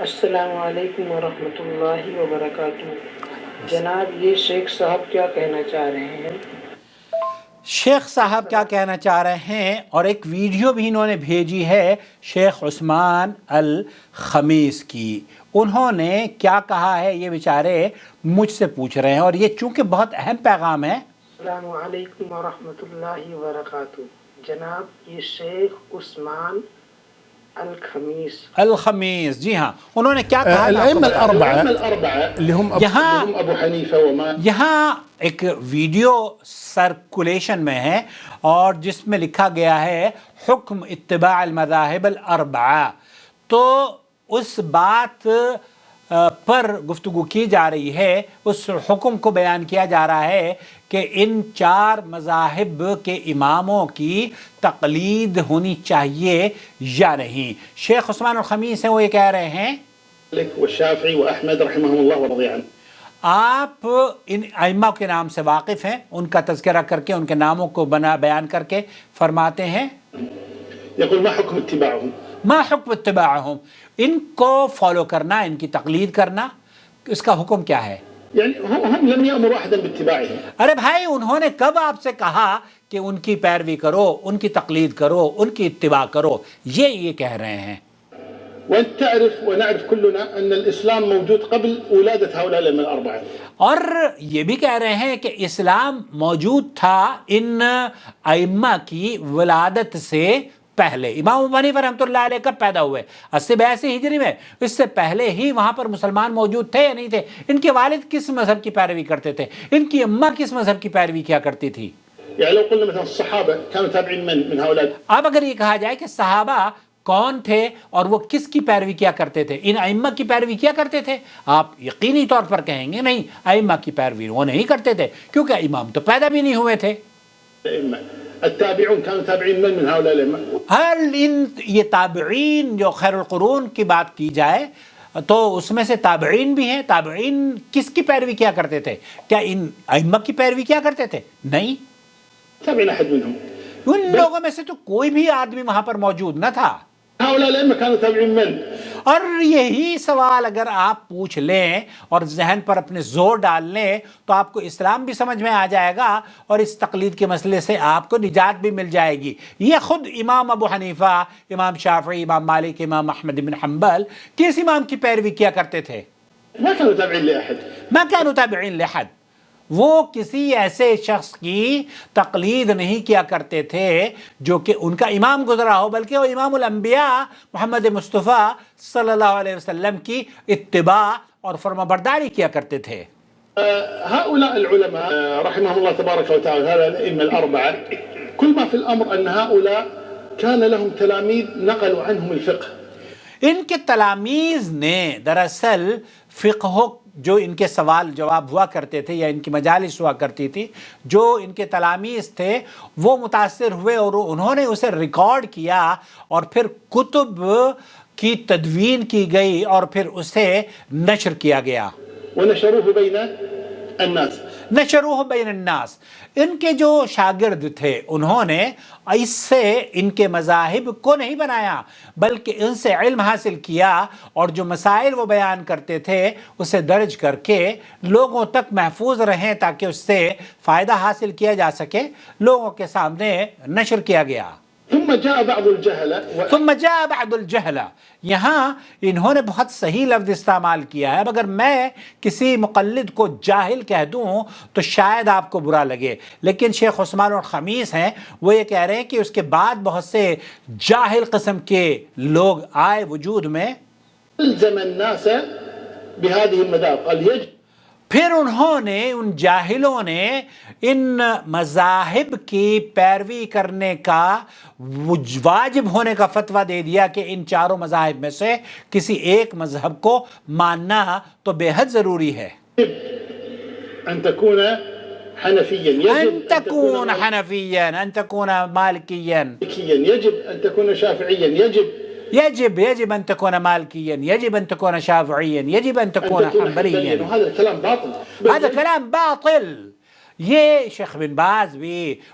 السلام علیکم ورحمۃ اللہ وبرکاتہ۔ جناب یہ شیخ صاحب کیا کہنا چاہ رہے ہیں؟ شیخ صاحب کیا کہنا چاہ رہے ہیں؟ اور ایک ویڈیو بھی انہوں نے بھیجی ہے شیخ عثمان الخمیس کی۔ انہوں نے کیا کہا ہے یہ بیچارے مجھ سے پوچھ رہے ہیں اور یہ چونکہ بہت اہم پیغام ہے۔ السلام علیکم ورحمۃ اللہ وبرکاتہ۔ جناب یہ شیخ عثمان الخميس. الخميس. جي ها انہوں نے کیا الأربعة. الأربعة اللي هم أبو حنيفة وما یہاں ایک ویڈیو سرکولیشن میں ہے اور جس میں لکھا گیا ہے حکم اتباع المذاہب الأربعة. تو اس بات پر گفتگو کی جا رہی ہے اس حکم کو بیان کیا جا رہا ہے کہ ان چار مذاہب کے اماموں کی تقلید ہونی چاہیے یا نہیں۔ شیخ عثمان الخمیس ہیں وہ یہ کہہ رہے ہیں۔ آپ ان ائمہ کے نام سے واقف ہیں ان کا تذکرہ کر کے ان کے ناموں کو بنا بیان کر کے فرماتے ہیں۔ يقول ما حكم اتباعهم ما حکم اتباعہم؟ ان کو فالو کرنا ان کی تقلید کرنا اس کا حکم کیا ہے؟ هم هم لم يأمروا أحدا باتباعهم ارے بھائی انہوں نے کب آپ سے کہا کہ ان کی پیروی کرو ان کی تقلید کرو ان کی اتباع کرو؟ یہ یہ کہہ رہے ہیں۔ وأنت تعرف ونعرف كلنا أن الإسلام موجود قبل ولادة هؤلاء الأئمة الأربعة. اور یہ بھی کہہ رہے ہیں کہ اسلام موجود تھا ان ائمہ کی ولادت سے پہلے امام ابو حنیفہ رحمۃ اللہ علیہ کب پیدا ہوئے؟ اسی بیاسی ہجری میں۔ اس سے پہلے ہی وہاں پر مسلمان موجود تھے یا نہیں تھے؟ ان کے والد کس مذہب کی پیروی کرتے تھے؟ ان کی اماں کس مذہب کی پیروی کیا کرتی تھی؟ يعني لو قلنا مثلا الصحابة كانوا تابعين من من هؤلاء اب اگر یہ کہا جائے کہ صحابہ کون تھے اور وہ کس کی پیروی کیا کرتے تھے؟ ان ائمہ کی پیروی کیا کرتے تھے؟ آپ یقینی طور پر کہیں گے نہیں ائمہ کی پیروی وہ نہیں کرتے تھے کیونکہ امام تو پیدا بھی نہیں ہوئے تھے۔ التابعون كانوا تابعين من من هؤلاء ہر ان یہ تابعین جو خیر القرون کی بات کی جائے تو اس میں سے تابعین بھی ہیں؟ تابعین کس کی پیروی کیا کرتے تھے؟ کیا ان ائمہ کی پیروی کیا کرتے تھے؟ نہیں. تابعين أحد منهم. ان لوگوں میں سے تو کوئی بھی آدمی وہاں پر موجود نہ تھا. هؤلاء كانوا تابعين من؟ اور یہی سوال اگر آپ پوچھ لیں اور ذہن پر اپنے زور ڈال لیں تو آپ کو اسلام بھی سمجھ میں آ جائے گا اور اس تقلید کے مسئلے سے آپ کو نجات بھی مل جائے گی۔ یہ خود امام ابو حنیفہ امام شافعی امام مالک امام احمد بن حنبل کس امام کی پیروی کیا کرتے تھے؟ ما كانوا تابعين لأحد۔ ما كانوا لحد وہ کسی ایسے شخص کی تقلید نہیں کیا کرتے تھے جو کہ ان کا امام گزرا ہو بلکہ وہ امام الانبیاء محمد مصطفیٰ صلی اللہ علیہ وسلم کی اتباع اور فرما برداری کیا کرتے تھے۔ هؤلاء العلماء رحمهم الله تبارك وتعالى هؤلاء الأئمة الأربعة كل ما في الأمر أن هؤلاء كان لهم تلاميذ نقلوا عنهم الفقه ان کے تلامیز نے دراصل فقہ جو ان کے سوال جواب ہوا کرتے تھے یا ان کی مجالس ہوا کرتی تھی، جو ان کے تلامیز تھے، وہ متاثر ہوئے اور انہوں نے اسے ریکارڈ کیا اور پھر کتب کی تدوین کی گئی اور پھر اسے نشر کیا گیا۔ ونشروه بين الناس۔ نشروح بین الناس۔ ان کے جو شاگرد تھے، انہوں نے اس سے ان کے مذاہب کو نہیں بنایا، بلکہ ان سے علم حاصل کیا اور جو مسائل وہ بیان کرتے تھے، اسے درج کر کے لوگوں تک محفوظ رہیں تاکہ اس سے فائدہ حاصل کیا جا سکے، لوگوں کے سامنے نشر کیا گیا۔ ثم جاء بعض الجهلة و- ثم جاء الجہلہ یہاں انہوں نے بہت صحیح لفظ استعمال کیا ہے. اب اگر میں کسی مقلد کو جاہل کہہ دوں تو شاید آپ کو برا لگے. لیکن شیخ عثمان اور خمیس ہیں. وہ یہ کہہ رہے ہیں کہ اس کے بعد بہت سے جاہل قسم کے لوگ آئے وجود میں. الزم الناس بهذه يجب پھر انہوں نے ان جاہلوں نے ان مذاہب کی پیروی کرنے کا واجب ہونے کا فتویٰ دے دیا کہ ان چاروں مذاہب میں سے کسی ایک مذہب کو ماننا تو بے حد ضروری ہے۔ أن تكون حنفيا يجب ان تکون مالكيا حنفیا ان مالکیا۔ يجب أن تكون شافعيا يجب يجب يجب أن تكون مالكيا يجب أن تكون شافعيا يجب أن تكون حنبليا. هذا كلام باطل. هذا كلام باطل. يا شيخ بن باز بي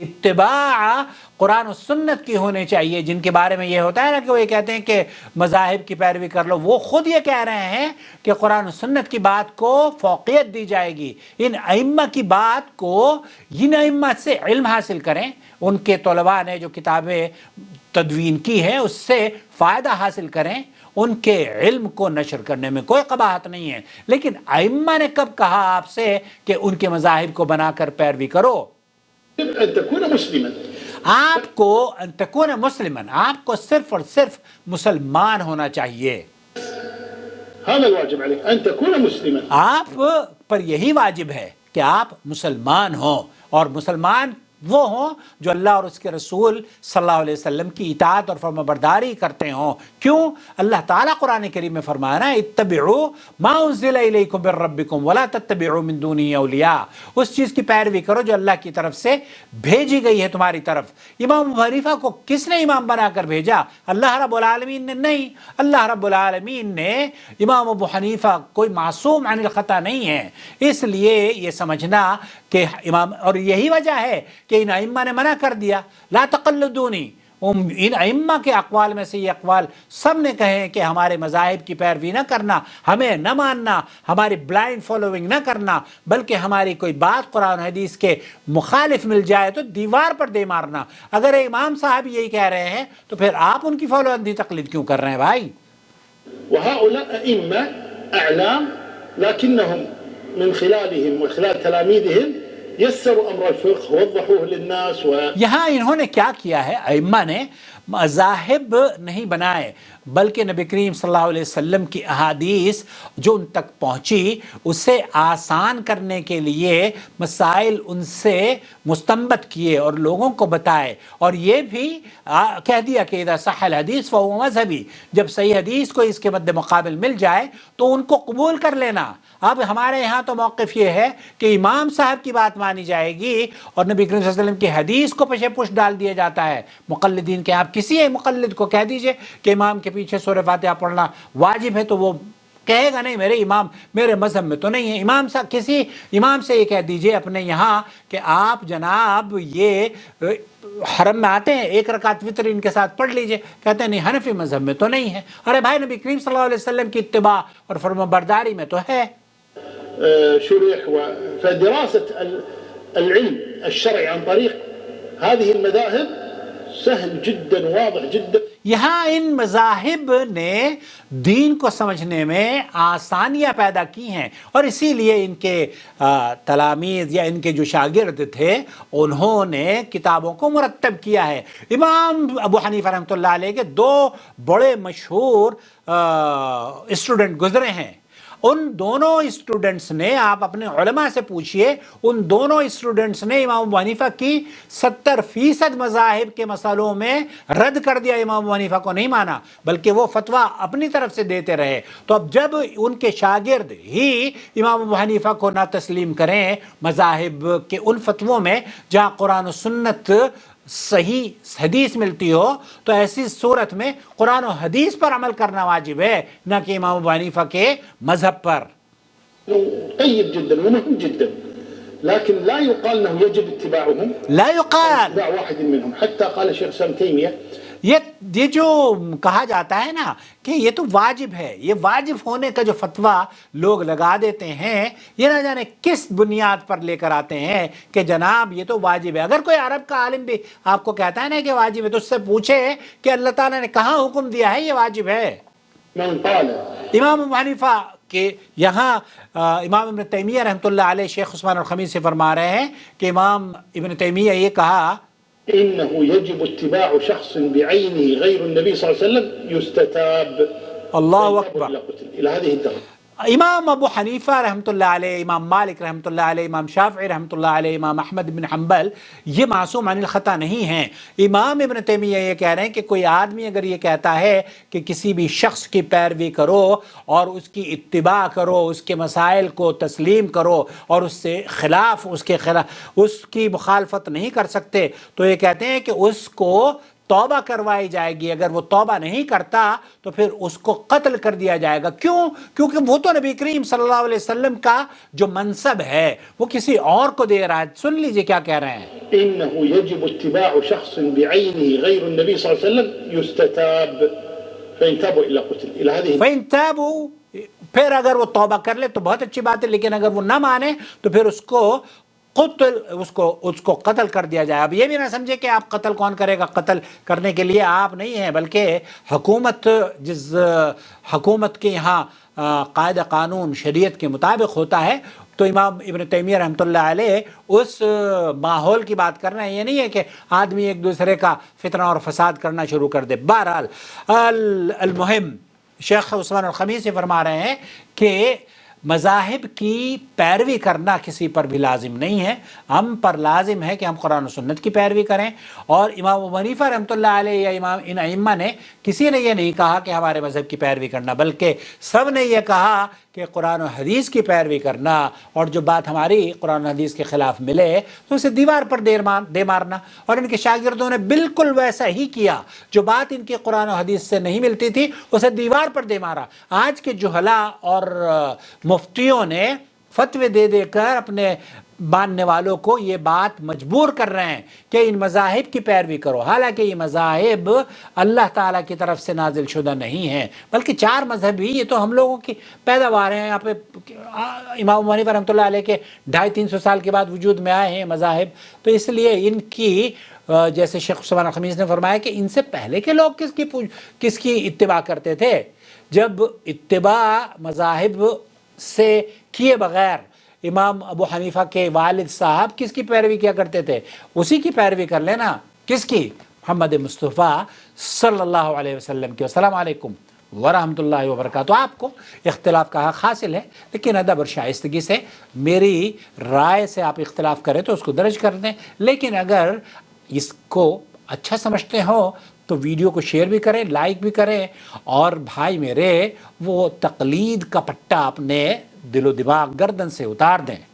اتباع قرآن و سنت کی ہونی چاہیے۔ جن کے بارے میں یہ ہوتا ہے نا کہ وہ یہ کہتے ہیں کہ مذاہب کی پیروی کر لو، وہ خود یہ کہہ رہے ہیں کہ قرآن و سنت کی بات کو فوقیت دی جائے گی۔ ان ائمہ کی بات کو ان ائمہ سے علم حاصل کریں، ان کے طلباء نے جو کتابیں تدوین کی ہیں، اس سے فائدہ حاصل کریں، ان کے علم کو نشر کرنے میں کوئی قباحت نہیں ہے۔ لیکن ائمہ نے کب کہا آپ سے کہ ان کے مذاہب کو بنا کر پیروی کرو؟ أن تكون مسلما. آپ کو ان تکون مسلمن آپ کو صرف اور صرف مسلمان ہونا چاہیے۔ هذا الواجب عليك أن تكون مسلما. آپ پر یہی واجب ہے کہ آپ مسلمان ہوں اور مسلمان وہ ہوں جو اللہ اور اس کے رسول صلی اللہ علیہ وسلم کی اطاعت اور فرما برداری کرتے ہوں۔ کیوں؟ اللہ تعالیٰ قرآن کریم میں فرمانا ہے اتبعوا ما انزل الیکم ربکم ولا تتبعوا من دونی اولیاء۔ اس چیز کی پیروی کرو جو اللہ کی طرف سے بھیجی گئی ہے تمہاری طرف۔ امام ابو حنیفہ کو کس نے امام بنا کر بھیجا؟ اللہ رب العالمین نے نہیں۔ اللہ رب العالمین نے امام ابو حنیفہ کوئی معصوم عن الخطا نہیں ہے۔ اس لیے یہ سمجھنا کہ امام، اور یہی وجہ ہے کہ ان ائمہ نے منع کر دیا، لا تقلدونی۔ ان ائمہ کے اقوال میں سے یہ اقوال سب نے کہے کہ ہمارے مذاہب کی پیروی نہ کرنا، ہمیں نہ ماننا، ہماری بلائنڈ فالوئنگ نہ کرنا، بلکہ ہماری کوئی بات قرآن حدیث کے مخالف مل جائے تو دیوار پر دے مارنا۔ اگر امام صاحب یہی کہہ رہے ہیں تو پھر آپ ان کی فالو اندھی تقلید کیوں کر رہے ہیں بھائی؟ وهؤلاء لكنهم من خلالهم وخلال تلاميذهم يسروا أمر الفقه ووضحوه للناس و يا هاي هونك يا اي ماني مذاہب نہیں بنائے، بلکہ نبی کریم صلی اللہ علیہ وسلم کی احادیث جو ان تک پہنچی، اسے آسان کرنے کے لیے مسائل ان سے مستمت کیے اور لوگوں کو بتائے۔ اور یہ بھی کہہ دیا کہ اذا صح الحدیث فهو مذہبی، جب صحیح حدیث کو اس کے مد مقابل مل جائے تو ان کو قبول کر لینا۔ اب ہمارے یہاں تو موقف یہ ہے کہ امام صاحب کی بات مانی جائے گی اور نبی کریم صلی اللہ علیہ وسلم کی حدیث کو پشے پش ڈال دیا جاتا ہے۔ مقلدین کے آپ کسی ایک مقلد کو کہہ دیجیے کہ امام کے پیچھے سورہ فاتحہ پڑھنا واجب ہے تو وہ کہے گا نہیں میرے امام، میرے مذہب میں تو نہیں ہے۔ امام صاحب، کسی امام سے یہ کہہ دیجیے اپنے یہاں کہ آپ جناب یہ حرم میں آتے ہیں، ایک رکعت وطر ان کے ساتھ پڑھ لیجیے۔ کہتے ہیں نہیں، حنفی مذہب میں تو نہیں ہے۔ ارے بھائی، نبی کریم صلی اللہ علیہ وسلم کی اتباع اور فرما برداری میں تو ہے۔ شرح فدراسة العلم الشرعي عن طريق هذه المذاهب سهل جدا واضح جدا۔ یہاں ان مذاہب نے دین کو سمجھنے میں آسانیاں پیدا کی ہیں اور اسی لیے ان کے آ، تلامیذ یا ان کے جو شاگرد تھے انہوں نے کتابوں کو مرتب کیا ہے۔ امام ابو حنیفہ رحمۃ اللہ علیہ کے دو بڑے مشہور اسٹوڈنٹ گزرے ہیں۔ ان دونوں اسٹوڈنٹس نے آپ اپنے علماء سے پوچھئے، ان دونوں اسٹوڈنٹس نے امام ابو حنیفہ کی ستر فیصد مذاہب کے مسئلوں میں رد کر دیا امام ابو حنیفہ کو نہیں مانا، بلکہ وہ فتویٰ اپنی طرف سے دیتے رہے۔ تو اب جب ان کے شاگرد ہی امام ابو حنیفہ کو نہ تسلیم کریں مذاہب کے ان فتووں میں، جہاں قرآن و سنت صحیح حدیث ملتی ہو تو ایسی صورت میں قرآن و حدیث پر عمل کرنا واجب ہے نہ کہ امام ابو حنیفہ کے مذہب پر۔ طيب جدا ومهم جدا لكن لا يقال انه يجب اتباعهم لا يقال اتباع واحد منهم حتى قال الشيخ سام تيميه یہ یہ جو کہا جاتا ہے نا کہ یہ تو واجب ہے یہ واجب ہونے کا جو فتویٰ لوگ لگا دیتے ہیں یہ نہ جانے کس بنیاد پر لے کر آتے ہیں کہ جناب یہ تو واجب ہے۔ اگر کوئی عرب کا عالم بھی آپ کو کہتا ہے نا کہ واجب ہے تو اس سے پوچھے کہ اللہ تعالیٰ نے کہاں حکم دیا ہے یہ واجب ہے؟ امام حنیفہ کے یہاں امام ابن تیمیہ رحمۃ اللہ علیہ شیخ عثمان الخمیس سے فرما رہے ہیں کہ امام ابن تیمیہ یہ کہا إنه يجب اتباع شخص بعينه غير النبي صلى الله عليه وسلم يستتاب. الله أكبر. إلى هذه الدرجة. امام ابو حنیفہ رحمۃ اللہ علیہ، امام مالک رحمۃ اللہ علیہ، امام شافعی رحمۃ اللہ علیہ، امام احمد بن حنبل، یہ معصوم عن الخطا نہیں ہیں۔ امام ابن تیمیہ یہ کہہ رہے ہیں کہ کوئی آدمی اگر یہ کہتا ہے کہ کسی بھی شخص کی پیروی کرو اور اس کی اتباع کرو، اس کے مسائل کو تسلیم کرو اور اس سے خلاف، اس کے خلاف، اس کی مخالفت نہیں کر سکتے، تو یہ کہتے ہیں کہ اس کو توبہ کروائی جائے گی اگر وہ توبہ نہیں کرتا تو پھر اس کو قتل کر دیا جائے گا۔ کیوں؟ کیونکہ وہ تو نبی کریم صلی اللہ علیہ وسلم کا جو منصب ہے وہ کسی اور کو دے رہا ہے۔ سن لیجیے کیا کہہ رہے ہیں۔ إنه يجب اتباع شخص بعينه غير النبي صلى الله عليه وسلم يستتاب فإن تابوا إلى قتل۔ إلى هذه فَإِن تَابُوا پھر اگر وہ توبہ کر لے تو بہت اچھی بات ہے لیکن اگر وہ نہ مانے تو پھر اس کو قتل اس کو اس کو قتل کر دیا جائے۔ اب یہ بھی نہ سمجھے کہ آپ قتل کون کرے گا؟ قتل کرنے کے لیے آپ نہیں ہیں، بلکہ حکومت جس حکومت کے یہاں قاعدہ قانون، شریعت کے مطابق ہوتا ہے، تو امام ابن تیمیہ رحمۃ اللہ علیہ اس ماحول کی بات کر رہے ہیں۔ یہ نہیں ہے کہ آدمی ایک دوسرے کا فتنہ اور فساد کرنا شروع کر دے۔ بہرحال المہم شیخ عثمان الخمیس یہ فرما رہے ہیں کہ مذاہب کی پیروی کرنا کسی پر بھی لازم نہیں ہے۔ ہم پر لازم ہے کہ ہم قرآن و سنت کی پیروی کریں۔ اور امام و منیفہ رحمۃ اللہ علیہ یا امام ان ائمہ نے کسی نے یہ نہیں کہا کہ ہمارے مذہب کی پیروی کرنا، بلکہ سب نے یہ کہا کہ قرآن و حدیث کی پیروی کرنا اور جو بات ہماری قرآن و حدیث کے خلاف ملے تو اسے دیوار پر دیر مار دے مارنا اور ان کے شاگردوں نے بالکل ویسا ہی کیا۔ جو بات ان کے قرآن و حدیث سے نہیں ملتی تھی، اسے دیوار پر دے مارا۔ آج کے جہلا اور مفتیوں نے فتوے دے دے کر اپنے ماننے والوں کو یہ بات مجبور کر رہے ہیں کہ ان مذاہب کی پیروی کرو۔ حالانکہ یہ مذاہب اللہ تعالیٰ کی طرف سے نازل شدہ نہیں ہیں، بلکہ چار مذہب ہی، یہ تو ہم لوگوں کی پیداوار ہیں۔ یہاں پہ امام منیف رحمۃ اللہ علیہ کے ڈھائی تین سو سال کے بعد وجود میں آئے ہیں مذاہب۔ تو اس لیے ان کی جیسے شیخ عثمان خمیز نے فرمایا کہ ان سے پہلے کے لوگ کس کی کس کی اتباع کرتے تھے؟ جب اتباع مذاہب سے کیے بغیر امام ابو حنیفہ کے والد صاحب کس کی پیروی کیا کرتے تھے؟ اسی کی پیروی کر لینا۔ کس کی؟ محمد مصطفیٰ صلی اللہ علیہ وسلم کی۔ السلام علیکم ورحمۃ اللہ وبرکاتہ۔ آپ کو اختلاف کا حق حاصل ہے؟ لیکن ادب اور شائستگی سے میری رائے سے آپ اختلاف کریں تو اس کو درج کر دیں۔ لیکن اگر اس کو اچھا سمجھتے ہو تو ویڈیو کو شیئر بھی کریں، لائک بھی کریں۔ اور بھائی میرے، وہ تقلید کا پٹا اپنے دل و دماغ گردن سے اتار دیں۔